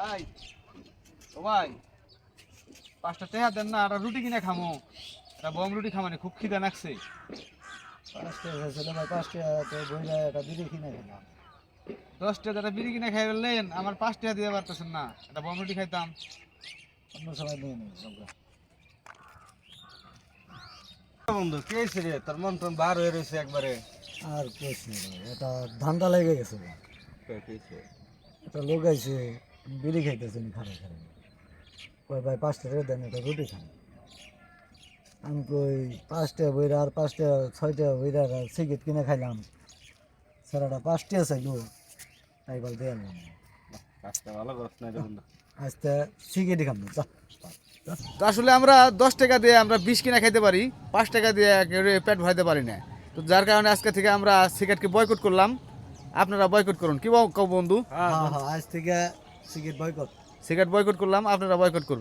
ভাই ও ভাই পাঁচটা টেহা দেন না একটা রুটি কিনে খামো। একটা বম রুটি খামানে খুব খিদা লাগছে। পাঁচটা হয়েছিল ভাই পাঁচটা বইরা বিড়ি কিনে খেলাম দশ টাকা বিড়ি কিনে খাই বললেন আমার পাঁচ টাকা দিয়ে পারতেছেন না। একটা বম রুটি খাইতাম। অন্য সময় নিয়ে নেই সবটা বন্ধু কে রে? তোর মন টন বার হয়ে রয়েছে একবারে। আর কেস এটা ধান্দা লেগে গেছে লোক আইছে বিড়ি খাইতেছে নি খারে খারে কই ভাই পাঁচটা টাকা দেন একটা রুটি খান। আমি কই পাঁচটা বইরা আর পাঁচটা ছয়টা বইরা আর সিগারেট কিনে খাইলাম। স্যারটা পাঁচটা চাইলো তাই বল দিয়ে আনলাম। কাজটা না রে আজকে সিগারেট খাম না যা তো আসলে আমরা দশ টাকা দিয়ে আমরা বিষ কিনা খাইতে পারি পাঁচ টাকা দিয়ে পেট ভরাইতে পারি না। তো যার কারণে আজকে থেকে আমরা সিগারেটকে বয়কট করলাম। আপনারা বয়কট করুন। কি বন্ধু? হ্যাঁ হ্যাঁ আজ থেকে সিগারেট বয়কট সিগারেট বয়কট করলাম আপনারা বয়কট করবেন।